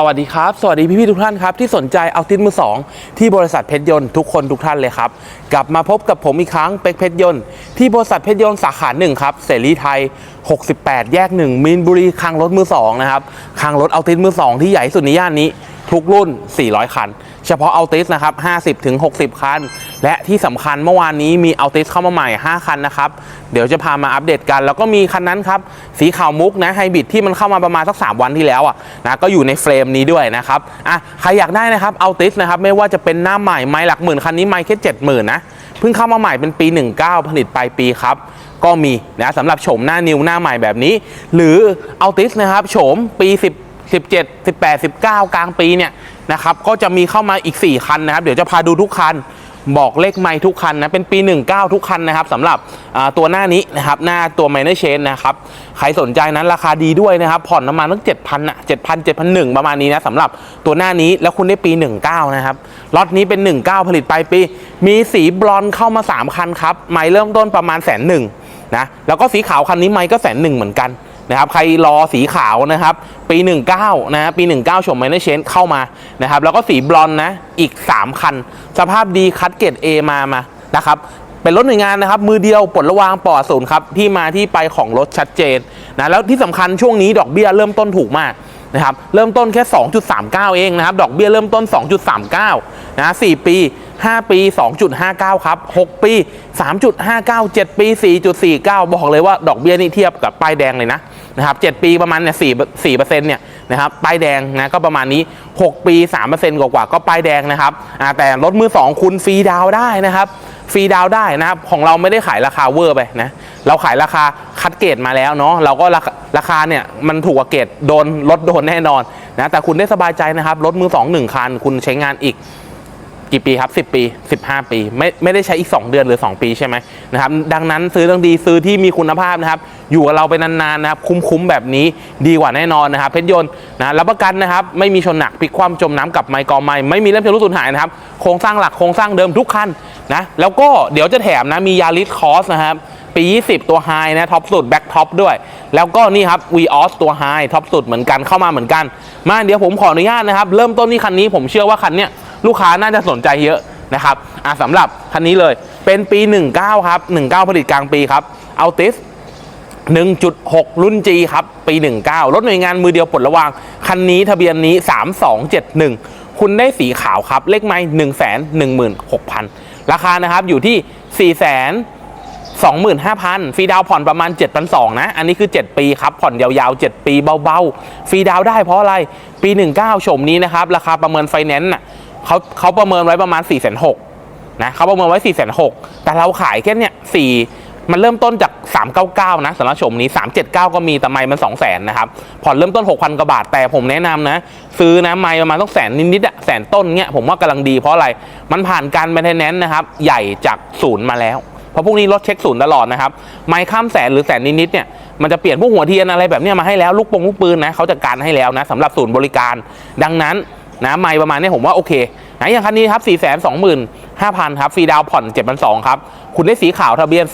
สวัสดีครับ สวัสดีพี่ ๆ ทุกท่านครับ ที่สนใจเอาติดมือสองที่บริษัทเพชรยนต์ทุกคนทุกท่านเลยครับ กลับมาพบกับผมอีกครั้งเป็กเพชรยนต์ที่บริษัทเพชรยนต์สาขาหนึ่งครับเสรีไทย 68 แยกหนึ่งมีนบุรีคังรถมือสองนะครับคังรถเอาติดมือสองที่ใหญ่สุดในย่านนี้ ทุกรุ่น 400 คัน เฉพาะเอาติสนะครับ 50ถึง60 คัน และที่สำคัญเมื่อวานนี้มีเอาติสเข้ามาใหม่ 5 คันนะครับ เดี๋ยวจะพามาอัปเดตกัน แล้วก็มีคันนั้นครับ สีขาวมุกนะไฮบริดที่มันเข้ามาประมาณสัก 3 วันที่แล้วอะนะก็อยู่ในเฟรมนี้ด้วยนะครับอะใครอยากได้นะครับเอาติสนะครับไม่ว่าจะเป็นหน้าใหม่ไม้หลักหมื่นคันนี้ไม้แค่70,000นะเพิ่งเข้ามาใหม่เป็นปี 19 ผลิตปลายปีครับก็มีนะสำหรับโฉมหน้านิวหน้าใหม่แบบนี้ หรือเอาติสนะครับโฉมปี10 17 18 19 กลางปีเนี่ยนะครับก็จะมีเข้ามาอีก 4 คันนะครับ เดี๋ยวจะพาดูทุกคันบอกเลขไม่ทุกคันนะ เป็นปี 19 ทุกคันนะครับสำหรับตัวหน้านี้นะครับ หน้าตัวไมเนอร์เชนนะครับ ใครสนใจนั้นราคาดีด้วยนะครับ ผ่อนประมาณตั้ง7,000อะ7,000 7,001 ประมาณนี้นะสำหรับตัวหน้านี้แล้วคุณได้ปี 19 นะครับล็อตนี้เป็น 19 ผลิตปลายปี มีสีบลอนเข้ามา 3 คันครับ ไม่เริ่มต้นประมาณแสนหนึ่งนะแล้วก็สีขาวคันนี้ไม่ก็แสนหนึ่งเหมือนกัน นะครับใครรอสีขาวนะครับ ปี 19นะฮะปี 19ชมไมเนเชนเข้ามานะครับแล้วก็สีบลอนนะอีก 3 คัน สภาพดีคัดเกรด A มามานะครับเป็นรถหน่วยงานนะครับ มือเดียวปลดระวางปลอดศูนย์ครับ ที่มาที่ไปของรถชัดเจนนะแล้วที่สำคัญช่วงนี้ดอกเบี้ยเริ่มต้นถูกมากนะครับเริ่มต้นแค่ 2.39 เองนะครับ ดอกเบี้ยเริ่มต้น 2.39 นะ4ปี 5 ปี 2.59 ครับ 6 ปี 3.59 7 ปี 4.49 บอกเลยว่าดอกเบี้ยนี่เทียบกับป้ายแดงเลยนะ นะครับ7ปีประมาณเนี่ย4 4เปอร์เซ็นต์เนี่ยนะครับป้ายแดงนะก็ประมาณนี้ 6 ปี3เปอร์เซ็นต์กว่าๆก็ป้ายแดงนะครับแต่รถมือ2คุณฟรีดาวได้นะครับฟรีดาวได้นะครับของเราไม่ได้ขายราคาเวอร์ไปนะเราขายราคาคัดเกรดมาแล้วเนาะเราก็ราคาาคาเนี่ยมันถูกกว่าเกรดโดนรถโดนแน่นอนนะแต่คุณได้สบายใจนะครับรถมือสองหนึ่งคันคุณใช้งานอีก กี่ปีครับ 10 ปี 15 ปี ไม่ไม่ได้ใช้อีก 2 เดือนหรือ 2 ปีใช่ไหมนะครับดังนั้นซื้อต้องดีซื้อที่มีคุณภาพนะครับ อยู่กับเราไปนานๆนะครับ คุ้มๆแบบนี้ดีกว่าแน่นอนนะครับ เพชรยนต์นะรับประกันนะครับ ไม่มีชนหนักพลิกคว่ำจมน้ำกับไมค์กอไม้ไม่มีเล่มชำรุดสูญหายนะครับ โครงสร้างหลักโครงสร้างเดิมทุกคันนะแล้วก็เดี๋ยวจะแถมนะมียาริสคอสนะครับปี 20 ตัวไฮนะท็อปสุดแบ็คท็อปด้วย แล้วก็นี่ครับ v ีออสตัวไฮท็อปสุดเหมือนกันเข้ามาเหมือนกัน มาเดี๋ยวผมขออนุญาตนะครับ เริ่มต้นที่คันนี้ผมเชื่อว่าคันเนี้ย ลูกค้าน่าจะสนใจเยอะนะครับอะสำหรับคันนี้เลยเป็นปี 19 ครับ 19 ผลิตกลางปีครับเอาติส1.6 รุ่น G ครับ ปี 19 รถหน่วยงานมือเดียวปลดระวาง คันนี้ทะเบียนนี้ 3271 คุณได้สีขาวครับ เลขไม้1 1 6 0 0 0 ราคานะครับอยู่ที่ 4 25,000 ฟรีดาวผ่อนประมาณ 7,200 นะ อันนี้คือ 7 ปีครับ ผ่อนยาวๆ 7 ปีเบาๆ ฟรีดาวได้เพราะอะไร ปี 19 ชมนี้นะครับ ราคาประเมินไฟแนนซ์น่ะ เขาเขาประเมินไว้ประมาณ4 6 0 0 0นหกนะเขาประเมินไว้4 6 0 0 0แต่เราขายแค่เนี่ย4มันเริ่มต้นจาก 399 นะสำหรับชมนี้ 379 ก็มีแต่ไม่มัน200,000นะครับผ่อนเริ่มต้น 6,000กว่าบาท แต่ผมแนะนำนะ ซื้อนะไม่ประมาณต้องแสนนิดๆอะแสนต้นเงี้ยผมว่ากำลังดีเพราะอะไร มันผ่านการแมนเทนแนนซ์นะครับ ใหญ่จากศูนย์มาแล้ว เพราะพวกนี้รถเช็คศูนย์ตลอดนะครับ ไม้ข้ามแสนหรือแสนนิดๆเนี่ยมันจะเปลี่ยนพวกหัวเทียนอะไรแบบเนี้ยมาให้แล้วลูกปงลูกปืนนะเขาจัดการให้แล้วนะสำหรับศูนย์บริการ ดังนั้น นะไม้ประมาณนี้ผมว่าโอเคนะอย่างคันนี้ครับ 4 2 5 0 0 0 ครับฟรีดาวผ่อน 7,200 ครับ คุณได้สีขาวทะเบียน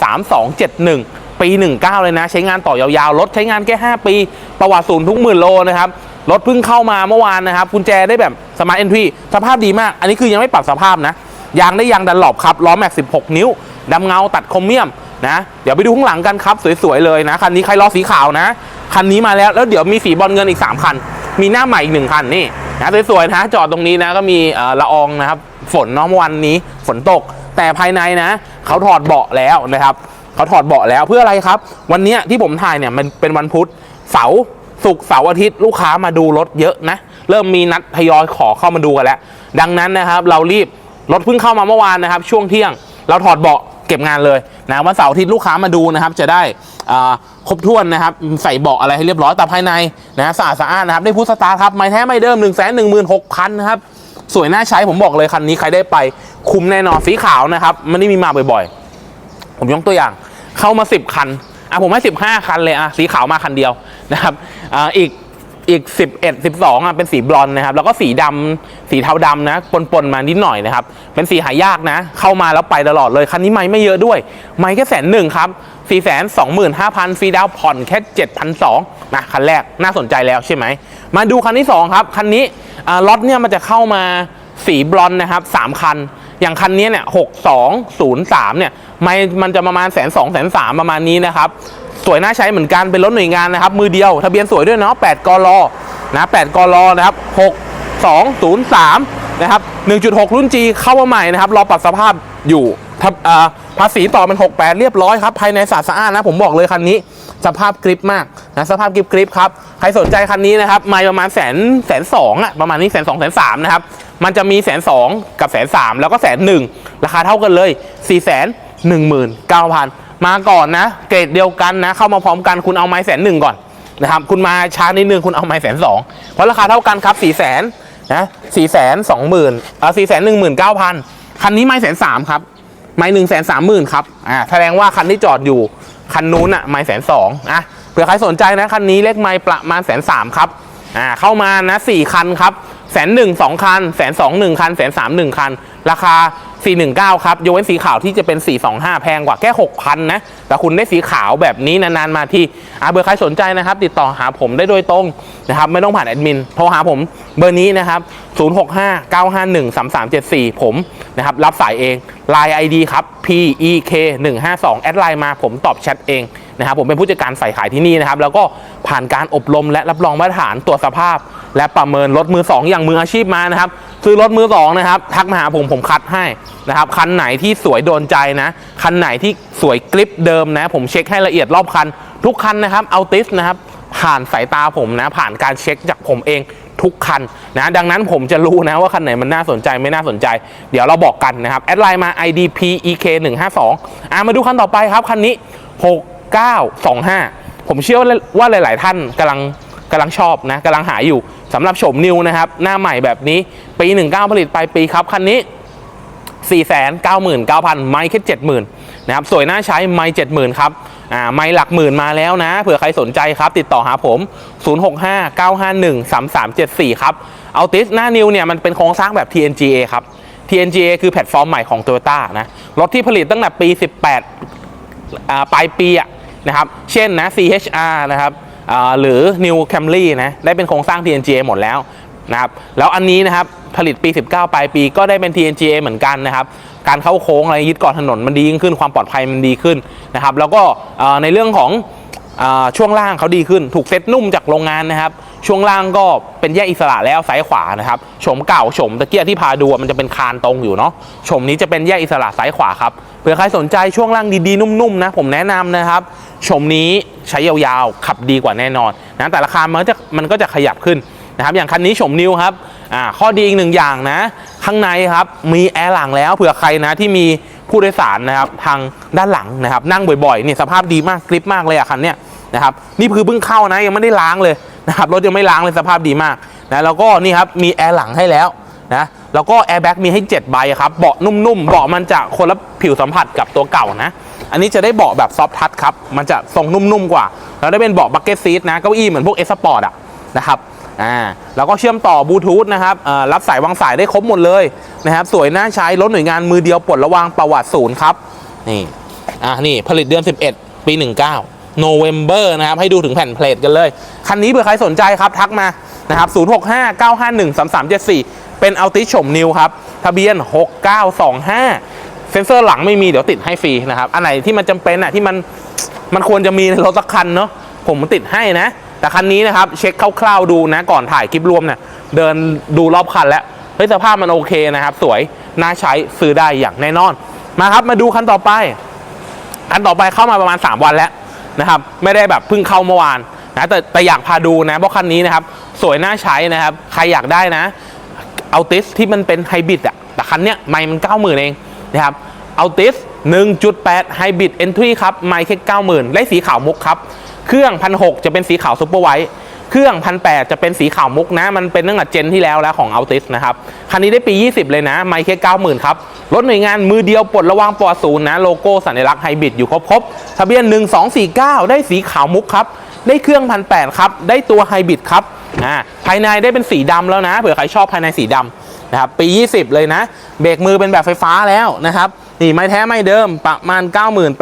3271 ปี 19 เลยนะ ใช้งานต่อยาวๆ รถใช้งานแค่ 5 ปี ประวัติศูนย์ทุกหมื่นโลนะครับ รถเพิ่งเข้ามาเมื่อวานนะครับกุญแจได้แบบสมาร์ทเอนทรีสภาพดีมาก อันนี้คือยังไม่ปรับสภาพนะ ยางได้ยางดันหลบครับ ล้อแม็ก 16 นิ้วดำเงาตัดคมเมียมนะ เดี๋ยวไปดูข้างหลังกันครับสวยๆเลยนะคันนี้ใครล้อสีขาวนะคันนี้มาแล้วแล้วเดี๋ยวมีสีบอลเงินอีก 3 คัน มีหน้าใหม่อีกหนึ่งคันนี่ นะสวยๆนะจอดตรงนี้นะก็มีละอองนะครับ ฝนเนาะเมื่อวันนี้ฝนตก แต่ภายในนะเขาถอดเบาะแล้วนะครับเขาถอดเบาะแล้วเพื่ออะไรครับ วันนี้ที่ผมถ่ายเนี่ยมันเป็นวันพุธเสาร์ศุกร์เสาร์อาทิตย์ลูกค้ามาดูรถเยอะนะ เริ่มมีนัดทยอยขอเข้ามาดูกันแล้ว ดังนั้นนะครับ เรารีบรถเพิ่งเข้ามาเมื่อวานนะครับ ช่วงเที่ยง เราถอดเบาะ เก็บงานเลยนะวันเสาร์อาทิตย์ลูกค้ามาดูนะครับ จะได้ครบถ้วนนะครับ ใส่เบาะอะไรให้เรียบร้อยแต่ภายในนะสะอาดสะอานนะครับ ได้พุทสตาร์ทครับ ไม่แท้ไม่เดิม 1 1 6 0 0 0นะครับ สวยน่าใช้ผมบอกเลยคันนี้ใครได้ไปคุ้มแน่นอนสีขาวนะครับไม่ได้มีมาบ่อยๆ ผมยกตัวอย่าง เข้ามา 10 คันอะผมให้ 15 คันเลยอะสีขาวมาคันเดียวนะครับอ่าอีก อีก 11 12อะเป็นสีบลอนนะครับ แล้วก็สีดำสีเทาดำนะปนๆมานิดหน่อยนะครับ เป็นสีหายากนะ เข้ามาแล้วไปตลอดเลย คันนี้ไม่ไม่เยอะด้วย ไม่แค่แสนหนึ่งครับ4 2 5 0 0 0ฟรีดาวผ่อนแค่ 7,200นะคันแรกน่าสนใจแล้วใช่ไหม มาดูคันที่ 2 ครับ คันนี้ล็อตเนี่ยมันจะเข้ามาสีบลอนนะครับสามคัน อย่างคันนี้เนี่ยหกสองศูนย์สามเนี่ยไม่มันจะประมาณแสนสองแสนสามประมาณนี้นะครับ สวยน่าใช้เหมือนกันเป็นรถหน่วยงานนะครับ มือเดียวทะเบียนสวยด้วยเนาะ8กลนะ8กลนะครับ6 2 0 3นะครับ1.6 รุ่น G เข้ามาใหม่นะครับรอปรับสภาพอยู่ทับภาษีต่อเป็น 68 เรียบร้อยครับภายในสะอาดสะอาดนะ ผมบอกเลยคันนี้สภาพกริปมากนะสภาพกริปกริปครับใครสนใจคันนี้นะครับม่ประมาณแสนแสนสองอะประมาณนี้แสนสองแสนสามนะครับมันจะมีแสนสองกับแสนสามแล้วก็แสนหนึ่งราคาเท่ากันเลย4ี่แสนหนึ่งหมื่นเก้าพัน มาก่อนนะ เกรดเดียวกันนะ เข้ามาพร้อมกันคุณเอาไม้แสนหนึ่งก่อนนะครับคุณมาช้านิดนึงคุณเอาไม้แสนสองเพราะราคาเท่ากันครับ4ี่แสนนะสี่แสนสองหมื่นเออสี่แสนหนึ่งหมื่นเก้าพันคันนี้ไม้แสนสามครับไม่หนึ่งแสนสามหมื่นครับอ่าแสดงว่าคันที่จอดอยู่คันนู้นอะไม่แสนสองอะเผื่อใครสนใจนะคันนี้เลขไม่ประมาณแสนสามครับอ่าเข้ามานะสี่คันครับแสนหนึ่งสองคันแสนสองหนึ่งคันแสนสามหนึ่งคัน ราคา 419 ครับยกเว้นสีขาวที่จะเป็น 425 แพงกว่าแค่ 6,000 นะ แต่คุณได้สีขาวแบบนี้นานๆมาที่อาเบอร์ใครสนใจนะครับ ติดต่อหาผมได้โดยตรงนะครับ ไม่ต้องผ่านแอดมิน โทรหาผมเบอร์นี้นะครับ 065 951 3374 ผมนะครับ รับสายเอง Line ID ครับ PEK 152 แอดไลน์มาผมตอบแชทเองนะครับผมเป็นผู้จัดการฝ่ายขายที่นี่นะครับ แล้วก็ผ่านการอบรมและรับรองมาตรฐานตรวจสภาพ และประเมินรถมือ 2 อย่างมืออาชีพมานะครับ ซื้อรถมือ2นะครับ ทักมาหาผมผมคัดให้นะครับ คันไหนที่สวยโดนใจนะ คันไหนที่สวยกริปเดิมนะ ผมเช็คให้ละเอียดรอบคัน ทุกคันนะครับเอาติสนะครับ ผ่านสายตาผมนะ ผ่านการเช็คจากผมเองทุกคันนะดังนั้นผมจะรู้นะว่าคันไหนมันน่าสนใจไม่น่าสนใจ เดี๋ยวเราบอกกันนะครับ แอดไลน์มา IDP EK 1 5 2อะมาดูคันต่อไปครับ คันนี้ 6925 ผมเชื่อว่าหลาย ๆ ท่านกำลังกำลังชอบนะกำลังหาอยู่ สำหรับโฉมนิวนะครับ หน้าใหม่แบบนี้ ปี 19 ผลิตปลายปีครับ คันนี้ 499,000 ไม่แค่70,000 นะครับ สวยน่าใช้ไม่70,000 ครับ อ่า ไม่หลักหมื่นมาแล้วนะ เผื่อใครสนใจครับ ติดต่อหาผม 0659513374 ครับ เอาติสหน้านิวเนี่ยมันเป็นโครงสร้างแบบ TNGA ครับ TNGA คือแพลตฟอร์มใหม่ของ Toyota นะ รถที่ผลิตตั้งแต่ปี 18อ่าปลายปีอะนะครับ เช่นนะ CHR นะครับ หรือ New Camry นะได้เป็นโครงสร้าง TNGA หมดแล้วนะครับแล้วอันนี้นะครับผลิตปี 19 ปลายปีก็ได้เป็น TNGA เหมือนกันนะครับการเข้าโค้งอะไรยึดเกาะถนนมันดียิ่งขึ้นความปลอดภัยมันดีขึ้นนะครับแล้วก็ในเรื่องของ ช่วงล่างเขาดีขึ้นถูกเซ็ตนุ่มจากโรงงานนะครับ ช่วงล่างก็เป็นแยกอิสระแล้วซ้ายขวานะครับโฉมเก่าโฉมตะเกียที่พาดูมันจะเป็นคานตรงอยู่เนาะโฉมนี้จะเป็นแยกอิสระซ้ายขวาครับเผื่อใครสนใจช่วงล่างดีๆนุ่มๆนะผมแนะนำนะครับโฉมนี้ใช้ยาวๆขับดีกว่าแน่นอนนะแต่ราคามันก็จะมันก็จะขยับขึ้นนะครับอย่างคันนี้โฉมนิวครับข้อดีอีกหนึ่งอย่างนะ ข้างในครับมีแอร์หลังแล้วเผื่อใครนะที่มี ผู้โดยสารนะครับทางด้านหลังนะครับ นั่งบ่อยๆนี่ยสภาพดีมากกริปมากเลยอะคันเนี้ยนะครับนี่คือเพิ่งเข้านะยังไม่ได้ล้างเลยนะครับรถยังไม่ล้างเลยสภาพดีมากนะแล้วก็นี่ครับมีแอร์หลังให้แล้วนะแล้วก็แอร์แบ็กมีให้ 7 ใบครับ เบาะนุ่มๆ เบาะมันจะคนละผิวสัมผัสกับตัวเก่านะ อันนี้จะได้เบาะแบบซอฟทัชครับ มันจะทรงนุ่มๆ กว่า แล้วได้เป็นเบาะบักเก็ตซีทนะ เก้าอี้เหมือนพวกเอสปอร์ตอะนะครับ อ่าแล้วก็เชื่อมต่อบลูทูธนะครับอ่อรับสายวางสายได้ครบหมดเลยนะครับ สวยน่าใช้รถหน่วยงานมือเดียวปลดระวางประวัติศูนย์ครับ นี่อ่านี่ผลิตเดือน 11 ปี 19 November นะครับ ให้ดูถึงแผ่นเพลทกันเลย คันนี้เผื่อใครสนใจครับ ทักมานะครับ 065 951 3374 เป็นอัลติชมนิวครับ ทะเบียน 6925 เซ็นเซอร์หลังไม่มีเดี๋ยวติดให้ฟรีนะครับ อันไหนที่มันจำเป็นอะที่มันมันควรจะมีในรถสักคันเนาะผมติดให้นะ แต่คันนี้นะครับเช็คคร่าวๆดูนะก่อนถ่ายคลิปรวมเนี่ยเดินดูรอบคันแล้วเฮ้ยสภาพมันโอเคนะครับ สวยน่าใช้ซื้อได้อย่างแน่นอนมาครับมาดูคันต่อไปอันต่อไปเข้ามาประมาณ 3 วันแล้วนะครับ ไม่ได้แบบเพิ่งเข้าเมื่อวานนะแต่แต่อยากพาดูนะเพราะคันนี้นะครับ สวยน่าใช้นะครับ ใครอยากได้นะเอาติสที่มันเป็นไฮบริดอะแต่คันเนี้ยไม่มัน90,000เองนะครับเอาติส1.8ไฮบริดเอนทรีครับ ไม่แค่90,000 ได้สีขาวมุกครับ เครื่องพันหจะเป็นสีขาวซุปเปอร์ไวท์เครื่องพันแจะเป็นสีขาวมุกนะ มันเป็นตั้งแต่เจนที่แล้วแล้วของ Altis นะครับ คันนี้ได้ปี 20 เลยนะไม่แค่90,000ครับ รถหน่วยงานมือเดียวปลดระวางปอศูนย์นะ โลโก้สัญลักษณ์ไฮบริดอยู่ครบๆทะเบียน 1249 ได้สีขาวมุกครับ ได้เครื่องพันแครับ ได้ตัวไฮบริดครับอ่าภายในได้เป็นสีดำแล้วนะ เผื่อใครชอบภายในสีดำนะครับปี 20 เลยนะ เบรกมือเป็นแบบไฟฟ้าแล้วนะครับนี่ไม้แท้ไม่เดิมประมาณ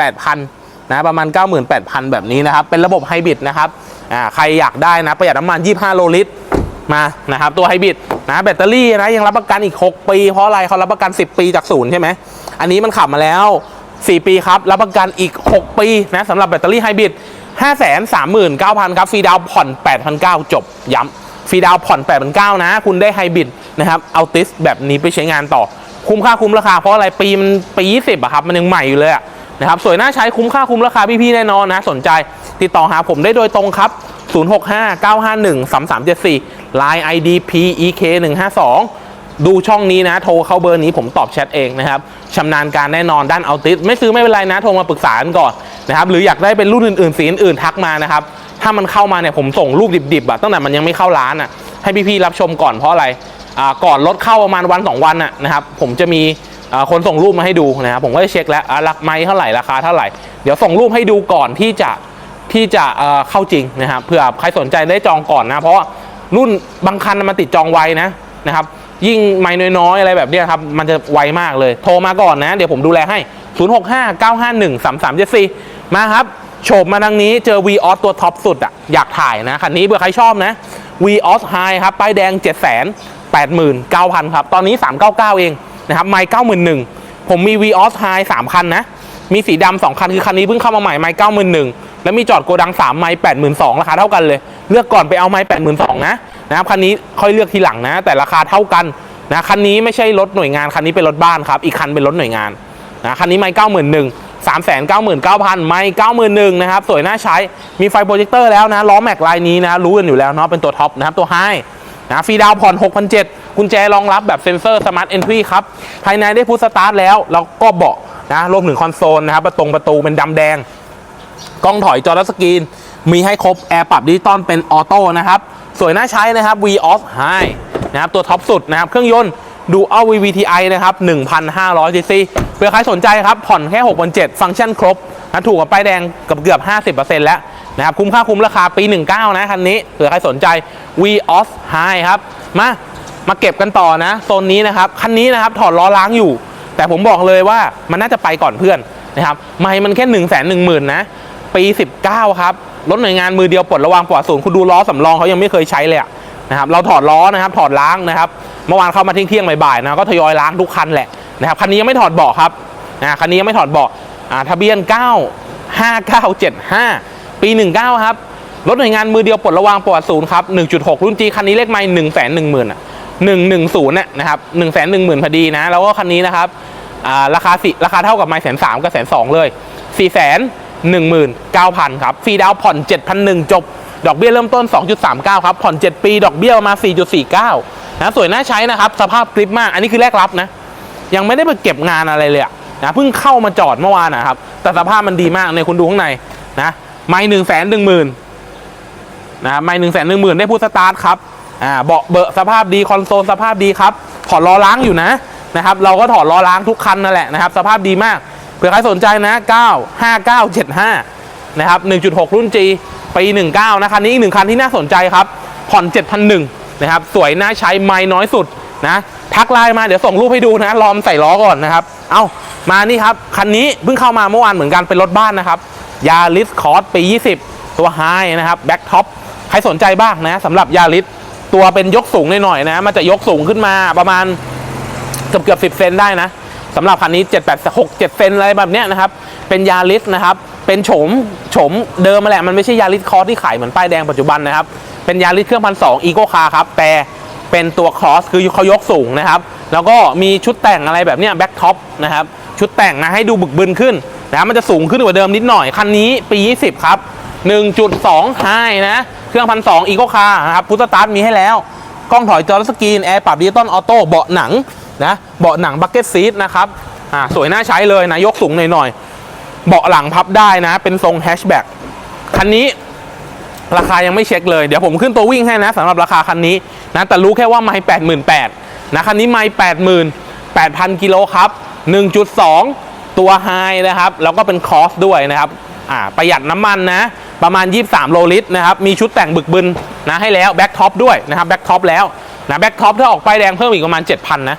98,000 นะประมาณ 98,000 แบบนี้นะครับ เป็นระบบไฮบริดนะครับอ่าใครอยากได้นะประหยัดน้ำมัน 25 โลลิตรมานะครับตัวไฮบริดนะแบตเตอรี่นะยังรับประกันอีก 6 ปี เพราะอะไรเขารับประกัน 10 ปีจากศูนย์ใช่ไหมอันนี้มันขับมาแล้ว 4 ปีครับ รับประกันอีก 6 ปีนะสำหรับแบตเตอรี่ไฮบริด539,000 ครับฟรีดาวน์ผ่อน 8,900 จบย้ำฟรีดาวน์ผ่อน 8,900 นะ คุณได้ไฮบริดนะครับเอาติสแบบนี้ไปใช้งานต่อ คุ้มค่าคุ้มราคาเพราะอะไรปีมันปี20อะครับ มันยังใหม่อยู่เลยอะ นะครับสวยน่าใช้คุ้มค่าคุ้มราคาพี่ๆแน่นอนนะ สนใจติดต่อหาผมได้โดยตรงครับ 0659513374 Line ID PEK 152 ดูช่องนี้นะ โทรเข้าเบอร์นี้ผมตอบแชทเองนะครับชำนาญการแน่นอนด้านเอาติสไม่ซื้อไม่เป็นไรนะ โทรมาปรึกษากันก่อนนะครับหรืออยากได้เป็นรุ่นอื่นๆสีอื่นๆทักมานะครับ ถ้ามันเข้ามาเนี่ยผมส่งรูปดิบๆอะตั้งแต่มันยังไม่เข้าร้านอะให้พี่ๆรับชมก่อนเพราะอะไรอ่าก่อนรถเข้าประมาณวันสองวันอะนะครับผมจะมี คนส่งรูปมาให้ดูนะครับผมก็จะเช็คแล้วอ่ารักไม้เท่าไหร่ราคาเท่าไหร่เดี๋ยวส่งรูปให้ดูก่อนที่จะที่จะเข้าจริงนะครับเผื่อใครสนใจได้จองก่อนนะ เพราะรุ่นบางคันมันติดจองไวนะนะครับ ยิ่งไม่น้อยๆอะไรแบบนี้ครับมันจะไวมากเลย โทรมาก่อนนะ เดี๋ยวผมดูแลให้ 0659513374 มาครับโฉบมาทางนี้เจอ v ีออสตัวท็อปสุดอะอยากถ่ายนะคันนี้เผื่อใครชอบนะ v ีออสไฮครับป้ายแดง 7 8 9 0 0 0 ครับ ตอนนี้ 399 เอง นะครับไม่91,000ผมมี v ีออสไฮ3คันนะ มีสีดำสองคันคือคันนี้เพิ่งเข้ามาใหม่ไม้เก้าหมื่นหนึ่งแล้วมีจอดโกดังสามไม้แปดหมื่นสองราคาเท่ากันเลย เลือกก่อนไปเอาไม้แปดหมื่นสองนะนะครับคันนี้ค่อยเลือกทีหลังนะ แต่ราคาเท่ากันนะคันนี้ไม่ใช่รถหน่วยงานคันนี้เป็นรถบ้านครับอีกคันเป็นรถหน่วยงานนะคันนี้ไม้เก้าหมื่นหนึ่งสามแสนเก้าหมื่นเก้าพันไม้เก้าหมื่นหนึ่งนะครับ สวยน่าใช้มีไฟโปรเจคเตอร์แล้วนะ ล้อแม็กลายนี้นะ รู้กันอยู่แล้วเนาะเป็นตัวท็อปนะครับ ตัวไฮ นะฟรีดาวผ่อน6,700กุญแจรองรับแบบเซ็นเซอร์สมาร์ทเอนทรีครับ ภายในได้พุทสตาร์ทแล้ว แล้วก็เบาะนะรวมถึงคอนโซลนะครับประตงประตูเป็นดำแดง กล้องถอยจอรัสกรีน มีให้ครบแอร์ปรับดิจิตอลเป็นออโต้นะครับ สวยน่าใช้นะครับ V off high นะครับตัวท็อปสุดนะครับ เครื่องยนต์ดูเอา VVTi นะครับ1,500 cc เพื่อใครสนใจครับผ่อนแค่6,700ฟังก์ชันครบนะถูกกับป้ายแดงกับเกือบ 50%แล้ว นะครับคุ้มค่าคุ้มราคาปี 19 นะคันนี้เผื่อใครสนใจ V off high ครับ มามาเก็บกันต่อนะโซนนี้นะครับคันนี้นะครับถอดล้อล้างอยู่ แต่ผมบอกเลยว่ามันน่าจะไปก่อนเพื่อนนะครับไม่มันแค่1นึ่งแสนหนึ่งหมื่นนะ ปี 19 ครับรถหน่วยงานมือเดียวปลดระวางปลอดศูนย์คุณดูล้อสำรองเขายังไม่เคยใช้เลยนะครับเราถอดล้อนะครับถอดล้างนะครับเมื่อวานเข้ามาเที่ยงๆบ่ายๆนะก็ทยอยล้างทุกคันแหละนะครับคันนี้ยังไม่ถอดเบาะครับนะคันนี้ยังไม่ถอดเบาะอ่าทะเบียน 95975 ปี 19 ครับ รถหน่วยงานมือเดียวปลดระวางปลอดศูนย์ครับ 1.6 รุ่นจีคันนี้เลขไม่1 1 0 0 0 0 0อะ110น่ะนะครับ1 1 0 0 0 0พอดีนะ แล้วก็คันนี้นะครับราคาสิราคาเท่ากับไม่แสนสามกับแสนสองเลย4 1 9 0 0 0ครับฟรีดาวน์ผ่อน 7,001 จบ ดอกเบี้ยเริ่มต้น 2.39 ครับ ผ่อน 7 ปี ดอกเบี้ยประมาณ4.49นะสวยน่าใช้นะครับ สภาพคลิปมาก อันนี้คือแรกรับนะ ยังไม่ได้ไปเก็บงานอะไรเลยนะเพิ่งเข้ามาจอดเมื่อวานนะครับ แต่สภาพมันดีมากในยคุณดูข้างในนะ ไม่หนึ่งแสนหนึ่งหมื่นนะไม่หนึ่งแสนหนึ่งหมื่นได้พูดสตาร์ทครับอ่าเบาะเบอะสภาพดีคอนโซลสภาพดีครับถอดล้อล้างอยู่นะนะครับ เราก็ถอดล้อล้างทุกคันนั่นแหละนะครับ สภาพดีมากเผื่อใครสนใจนะ 95975 นะครับ 1.6 รุ่น G ปี 19 นะคันนี้อีกหนึ่งคันที่น่าสนใจครับ ผ่อน 7,001นะครับ สวยน่าใช้ไม่น้อยสุดนะทักไลน์มาเดี๋ยวส่งรูปให้ดูนะ ลอมใส่ล้อก่อนนะครับ เอามานี่ครับ คันนี้เพิ่งเข้ามาเมื่อวานเหมือนกันเป็นรถบ้านนะครับ ยาริสคอร์สปี 20 ตัวไฮนะครับแบ็คท็อปใครสนใจบ้างนะสำหรับยาริสตัวเป็นยกสูงหน่อยๆนะมันจะยกสูงขึ้นมาประมาณเกือบเกือบสิบเซนได้นะสำหรับคันนี้7 8 6 7เซนอะไรแบบเนี้ยนะครับ เป็นยาริสนะครับ เป็นโฉมโฉมเดิมมาแหละ มันไม่ใช่ยาริสคอร์สที่ขายเหมือนป้ายแดงปัจจุบันนะครับ เป็นยาริสเครื่องพันสองอีโกคาร์ครับ แต่เป็นตัวครอสคือเขายกสูงนะครับ แล้วก็มีชุดแต่งอะไรแบบเนี้ยแบ็คท็อปนะครับ ชุดแต่งนะให้ดูบึกบึนขึ้น นะมันจะสูงขึ้นกว่าเดิมนิดหน่อย คันนี้ปี 20 ครับ 1.2ไฮนะ เครื่องพันสองอีโกคาร์นะครับพุทธสตาร์ทมีให้แล้ว กล้องถอยจอสกรีน แอร์ปรับดิจิตอลออโต้เบาะหนังนะเบาะหนังบักเก็ตซีทนะครับอ่าสวยน่าใช้เลยนะ ยกสูงหน่อยๆเบาะหลังพับได้นะ เป็นทรงแฮชแบ็กคันนี้ราคายังไม่เช็คเลย เดี๋ยวผมขึ้นตัววิ่งให้นะสำหรับราคาคันนี้นะแต่รู้แค่ว่าไม่แปดหมื่นแปดนะคันนี้ไม่แปดหมื่นแปดพันกิโลครับ1.2 ตัวไฮนะครับ แล้วก็เป็นคอสด้วยนะครับอ่าประหยัดน้ำมันนะ ประมาณ 23 โลลิตรนะครับ มีชุดแต่งบึกบึนนะให้แล้วแบ็คท็อปด้วยนะครับแบ็คท็อปแล้วนะแบ็คท็อปถ้าออกป้ายแดงเพิ่มอีกประมาณ 7,000 นะ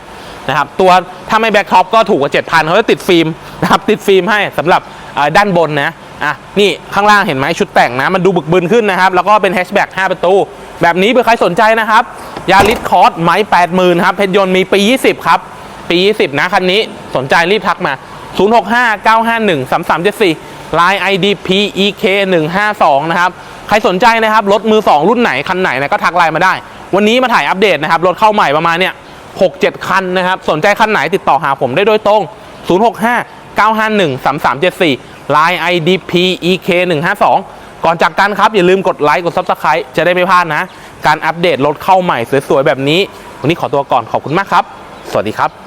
นะครับตัวถ้าไม่แบ็คท็อปก็ถูกกว่า 7,000เขาจะติดฟิล์มนะครับติดฟิล์มให้สำหรับด้านบนนะอะนี่ข้างล่างเห็นไหมชุดแต่งนะ มันดูบึกบึนขึ้นนะครับ แล้วก็เป็นแฮชแบ็ก5ประตู แบบนี้เผื่อใครสนใจนะครับยาริสคอร์สไม้ 80,000 ครับเพชรยนต์มีปี 20 ครับปี 20 นะคันนี้สนใจรีบทักมา 065 951 3374 Line ID PEK 152นะครับ ใครสนใจนะครับ รถมือ 2 รุ่นไหน คันไหนนะก็ทักไลน์มาได้ วันนี้มาถ่ายอัปเดตนะครับ รถเข้าใหม่ประมาณเนี่ย6-7 คันนะครับ สนใจคันไหนติดต่อหาผมได้โดยตรง 065 951 3374 Line ID PEK 152ก่อนจากกันครับ อย่าลืมกดไลค์กด Subscribe จะได้ไม่พลาดนะ การอัปเดตรถเข้าใหม่สวยๆ แบบนี้ วันนี้ขอตัวก่อนขอบคุณมากครับ สวัสดีครับ